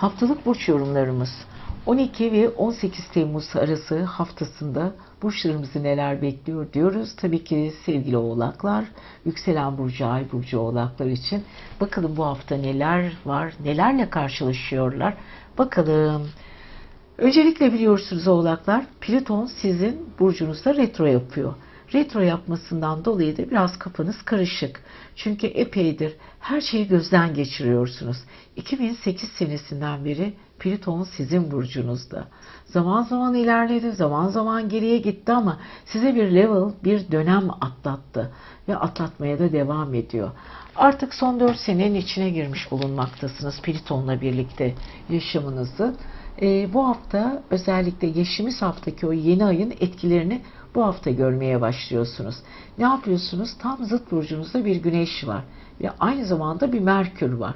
Haftalık burç yorumlarımız 12 ve 18 Temmuz arası haftasında burçlarımızı neler bekliyor diyoruz. Tabii ki sevgili oğlaklar, yükselen burcu, ay burcu oğlaklar için. Bakalım bu hafta neler var, nelerle karşılaşıyorlar. Bakalım. Öncelikle biliyorsunuz oğlaklar, Plüton sizin burcunuzda retro yapıyor. Retro yapmasından dolayı da biraz kafanız karışık. Çünkü epeydir her şeyi gözden geçiriyorsunuz. 2008 senesinden beri Plüton sizin burcunuzda. Zaman zaman ilerledi, zaman zaman geriye gitti ama size bir level, bir dönem atlattı ve atlatmaya da devam ediyor. Artık son 4 senenin içine girmiş bulunmaktasınız Plüton'la birlikte yaşamınızı. Ee, bu hafta özellikle geçtiğimiz haftaki o yeni ayın etkilerini bu hafta görmeye başlıyorsunuz. Ne yapıyorsunuz? Tam zıt burcunuzda bir güneş var ve aynı zamanda bir Merkür var.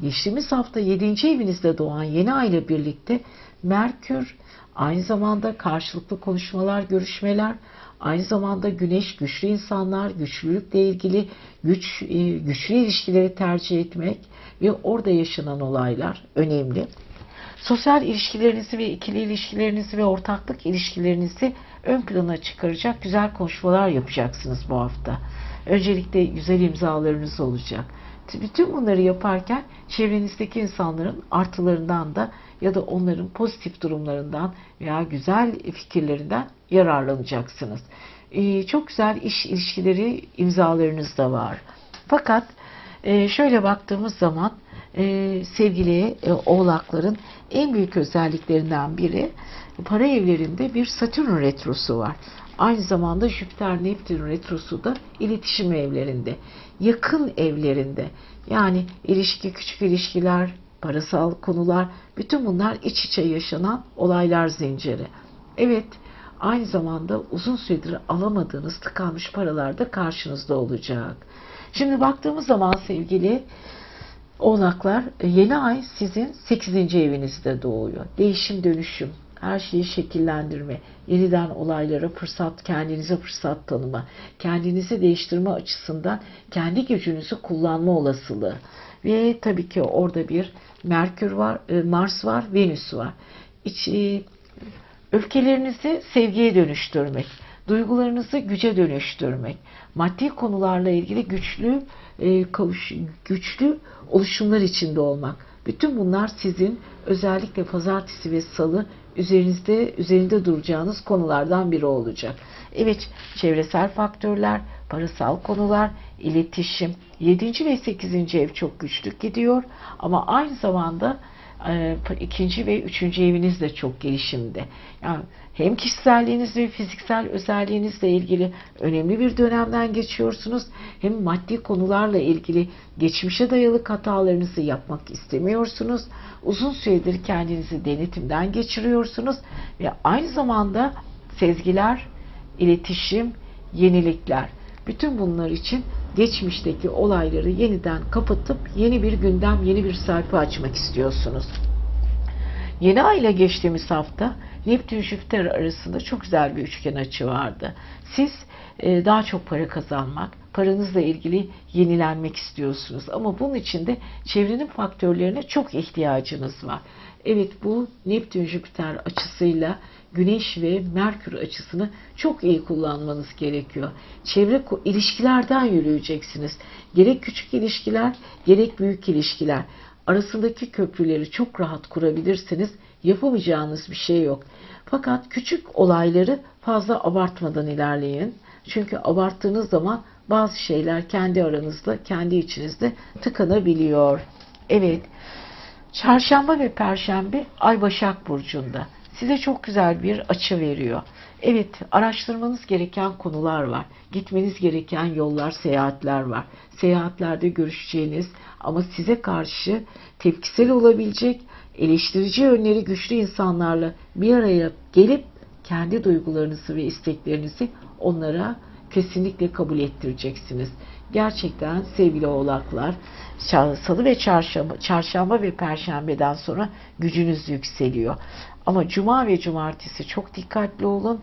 Geçtiğimiz hafta 7. evinizde doğan yeni ay ile birlikte Merkür aynı zamanda karşılıklı konuşmalar, görüşmeler, aynı zamanda güneş güçlü insanlar, güçlülükle ilgili güç e, güçlü ilişkileri tercih etmek ve orada yaşanan olaylar önemli. Sosyal ilişkilerinizi ve ikili ilişkilerinizi ve ortaklık ilişkilerinizi ön plana çıkaracak güzel konuşmalar yapacaksınız bu hafta. Öncelikle güzel imzalarınız olacak. Bütün bunları yaparken çevrenizdeki insanların artılarından da ya da onların pozitif durumlarından veya güzel fikirlerinden yararlanacaksınız. Ee, çok güzel iş ilişkileri imzalarınız da var. Fakat e, şöyle baktığımız zaman e, sevgili e, oğlakların en büyük özelliklerinden biri para evlerinde bir Satürn retrosu var. Aynı zamanda Jüpiter Neptün retrosu da iletişim evlerinde, yakın evlerinde. Yani ilişki, küçük ilişkiler, parasal konular, bütün bunlar iç içe yaşanan olaylar zinciri. Evet, aynı zamanda uzun süredir alamadığınız tıkanmış paralar da karşınızda olacak. Şimdi baktığımız zaman sevgili Oğlaklar yeni ay sizin 8. evinizde doğuyor. Değişim dönüşüm, her şeyi şekillendirme, yeniden olaylara fırsat, kendinize fırsat tanıma, kendinizi değiştirme açısından kendi gücünüzü kullanma olasılığı. Ve tabii ki orada bir Merkür var, Mars var, Venüs var. İç, öfkelerinizi sevgiye dönüştürmek, duygularınızı güce dönüştürmek, maddi konularla ilgili güçlü e, kavuş, güçlü oluşumlar içinde olmak. Bütün bunlar sizin özellikle pazartesi ve salı üzerinizde üzerinde duracağınız konulardan biri olacak. Evet, çevresel faktörler, parasal konular, iletişim, 7. ve 8. ev çok güçlü gidiyor ama aynı zamanda ikinci ve üçüncü eviniz de çok gelişimde. Yani hem kişiselliğiniz ve fiziksel özelliğinizle ilgili önemli bir dönemden geçiyorsunuz. Hem maddi konularla ilgili geçmişe dayalı hatalarınızı yapmak istemiyorsunuz. Uzun süredir kendinizi denetimden geçiriyorsunuz ve aynı zamanda sezgiler, iletişim, yenilikler. Bütün bunlar için geçmişteki olayları yeniden kapatıp yeni bir gündem, yeni bir sayfa açmak istiyorsunuz. Yeni ay ile geçtiğimiz hafta Neptün Jüpiter arasında çok güzel bir üçgen açı vardı. Siz e, daha çok para kazanmak, paranızla ilgili yenilenmek istiyorsunuz. Ama bunun için de çevrenin faktörlerine çok ihtiyacınız var. Evet bu Neptün Jüpiter açısıyla Güneş ve Merkür açısını çok iyi kullanmanız gerekiyor. Çevre ilişkilerden yürüyeceksiniz. Gerek küçük ilişkiler, gerek büyük ilişkiler arasındaki köprüleri çok rahat kurabilirsiniz. Yapamayacağınız bir şey yok. Fakat küçük olayları fazla abartmadan ilerleyin. Çünkü abarttığınız zaman bazı şeyler kendi aranızda, kendi içinizde tıkanabiliyor. Evet. Çarşamba ve Perşembe Ay Başak Burcu'nda. Size çok güzel bir açı veriyor. Evet, araştırmanız gereken konular var. Gitmeniz gereken yollar, seyahatler var. Seyahatlerde görüşeceğiniz ama size karşı tepkisel olabilecek, eleştirici yönleri güçlü insanlarla bir araya gelip kendi duygularınızı ve isteklerinizi onlara kesinlikle kabul ettireceksiniz. Gerçekten sevgili oğlaklar, salı ve çarşamba, çarşamba ve perşembeden sonra gücünüz yükseliyor. Ama cuma ve cumartesi çok dikkatli olun.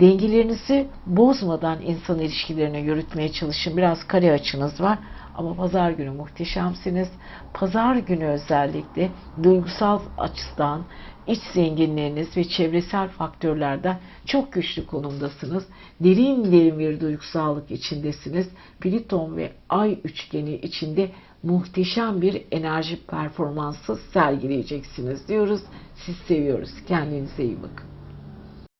Dengelerinizi bozmadan insan ilişkilerine yürütmeye çalışın. Biraz kare açınız var. Ama pazar günü muhteşemsiniz. Pazar günü özellikle duygusal açıdan iç zenginliğiniz ve çevresel faktörlerden çok güçlü konumdasınız. Derin derin bir duygusallık içindesiniz. Pliton ve Ay üçgeni içinde muhteşem bir enerji performansı sergileyeceksiniz diyoruz. Siz seviyoruz. Kendinize iyi bakın.